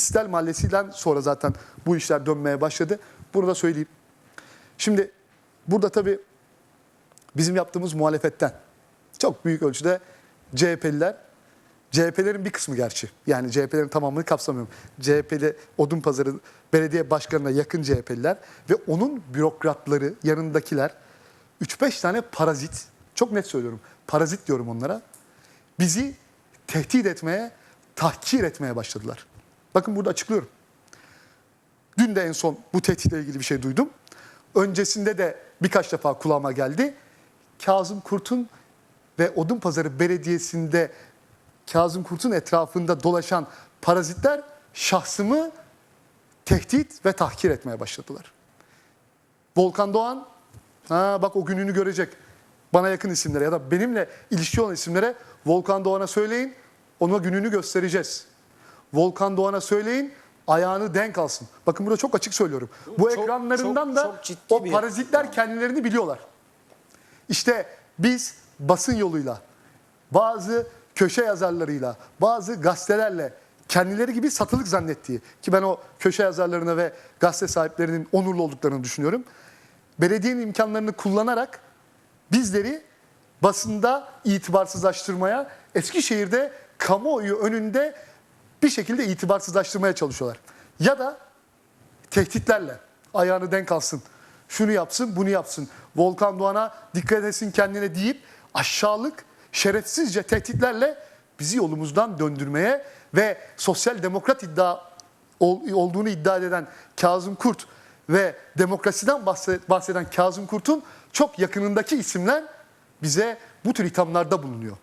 İstel Mahallesi'den sonra zaten bu işler dönmeye başladı. Bunu da söyleyeyim. Şimdi burada tabii bizim yaptığımız muhalefetten çok büyük ölçüde CHP'liler, CHP'lerin bir kısmı gerçi. Yani CHP'lerin tamamını kapsamıyorum. CHP'li Odunpazarı belediye başkanına yakın CHP'liler ve onun bürokratları, yanındakiler 3-5 tane parazit, çok net söylüyorum, parazit diyorum onlara. Bizi tehdit etmeye, tahkir etmeye başladılar. Bakın burada açıklıyorum. Dün de en son bu tehditle ilgili bir şey duydum. Öncesinde de birkaç defa kulağıma geldi. Kazım Kurt'un ve Odunpazarı Belediyesi'nde Kazım Kurt'un etrafında dolaşan parazitler şahsımı tehdit ve tahkir etmeye başladılar. Volkan Doğan, ha bak o gününü görecek. Bana yakın isimlere ya da benimle ilişki olan isimlere Volkan Doğan'a söyleyin, ona gününü göstereceğiz. Volkan Doğan'a söyleyin, ayağını denk alsın. Bakın burada çok açık söylüyorum. Bu Çok- ekranlarından çok- da çok o parazitler kendilerini biliyorlar. İşte biz basın yoluyla, bazı köşe yazarlarıyla, bazı gazetelerle kendileri gibi satılık zannettiği ki ben o köşe yazarlarına ve gazete sahiplerinin onurlu olduklarını düşünüyorum. Belediyenin imkanlarını kullanarak bizleri basında itibarsızlaştırmaya, Eskişehir'de kamuoyu önünde bir şekilde itibarsızlaştırmaya çalışıyorlar. Ya da tehditlerle ayağını denk alsın. Şunu yapsın, bunu yapsın. Volkan Doğan'a dikkat etsin kendine deyip aşağılık, şerefsizce tehditlerle bizi yolumuzdan döndürmeye ve sosyal demokrat iddia ol- olduğunu iddia eden Kazım Kurt ve demokrasiden bahse- bahseden Kazım Kurt'un çok yakınındaki isimler bize bu tür ithamlarda bulunuyor.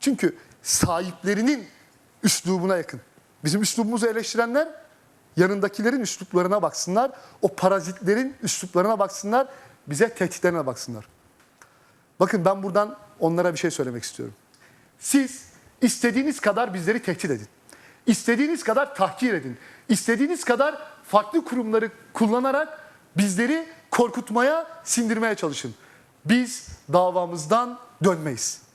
Çünkü sahiplerinin üslubuna yakın. Bizim üslubumuzu eleştirenler yanındakilerin üsluplarına baksınlar. O parazitlerin üsluplarına baksınlar. Bize tehditlerine baksınlar. Bakın ben buradan onlara bir şey söylemek istiyorum. Siz istediğiniz kadar bizleri tehdit edin. İstediğiniz kadar tahkir edin. İstediğiniz kadar farklı kurumları kullanarak bizleri korkutmaya, sindirmeye çalışın. Biz davamızdan dönmeyiz.